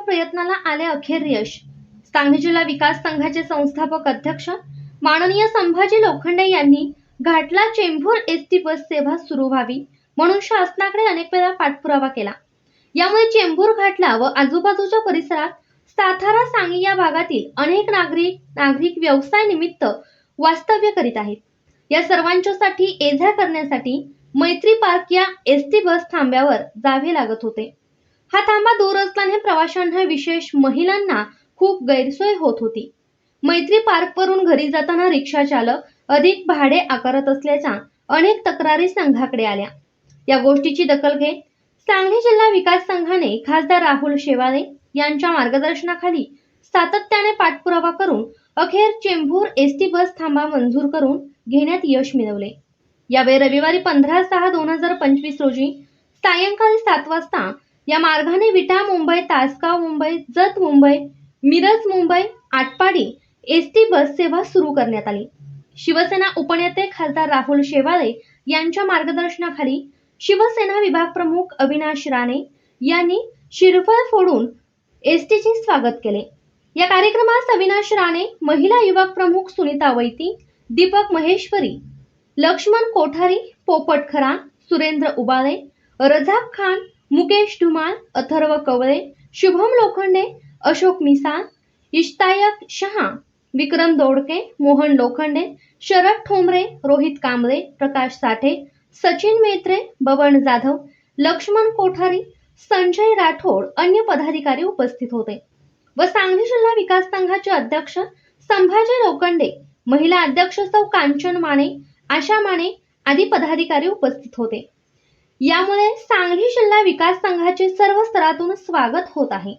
आले अखेर यश. सांगली जिल्हा विकास संघाचे संस्थापक अध्यक्ष माननीय संभाजी लोखंडे यांनी Ghatla Chembur S T bus सेवा सुरू व्हावी म्हणून शासनाकडे अनेक वेळा पाठपुरावा केला. यामुळे चेंबूर घाटला व आजूबाजूच्या परिसरात सातारा सांगली या भागातील अनेक नागरिक नागरिक व्यवसाय निमित्त वास्तव्य करीत आहेत. या सर्वांच्यासाठी एझा करण्यासाठी मैत्री पार्क या एस टी बस थांब्यावर जावे लागत होते. हा थांबा दूर असल्याने प्रवाशांना विशेष महिलांना खूप गैरसोय होत होती. मैत्री पार्कवरून घरी जाताना रिक्षा चालक अधिक भाडे आकारत असल्याच्या अनेक तक्रारी संघाकडे आल्या. या गोष्टीची दखल घेत सांगली जिल्हा विकास संघाने खासदार राहुल शेवाळे यांच्या मार्गदर्शनाखाली सातत्याने पाठपुरावा करून अखेर चेंबूर एस टी बस थांबा मंजूर करून घेण्यात यश मिळवले. यावेळी रविवारी पंधरा सहा दोन हजार पंचवीस रोजी सायंकाळी सात वाजता या मार्गाने Vita Mumbai Tasgaon Mumbai Jat Mumbai Miraj Mumbai Atpadi S T bus सेवा सुरू करण्यात आली. शिवसेना उपनेते खासदार राहुल शेवाळे यांच्या मार्गदर्शनाखाली शिवसेना विभाग प्रमुख अविनाश राणे यांनी शिरफळ फोडून एस टीचे स्वागत केले. या कार्यक्रमास अविनाश राणे महिला युवक प्रमुख सुनीता वैती दीपक महेश्वरी लक्ष्मण कोठारी पोपट खरान सुरेंद्र उबाळे रझाक खान मुकेश धुमाळ अथर्व कवळे शुभम लोखंडे अशोक मिसाळ इश्तायक शहा विक्रम दोडके मोहन लोखंडे शरद ठोंबरे रोहित कांबळे प्रकाश साठे सचिन मेत्रे बबन जाधव लक्ष्मण कोठारी संजय राठोड अन्य पदाधिकारी उपस्थित होते. व सांगली जिल्हा विकास संघाचे अध्यक्ष संभाजी लोखंडे महिला अध्यक्ष सौ कांचन माने आशा माने आदी पदाधिकारी उपस्थित होते. यामुळे सांगली जिल्हा विकास संघाचे सर्व स्तरातून स्वागत होत आहे.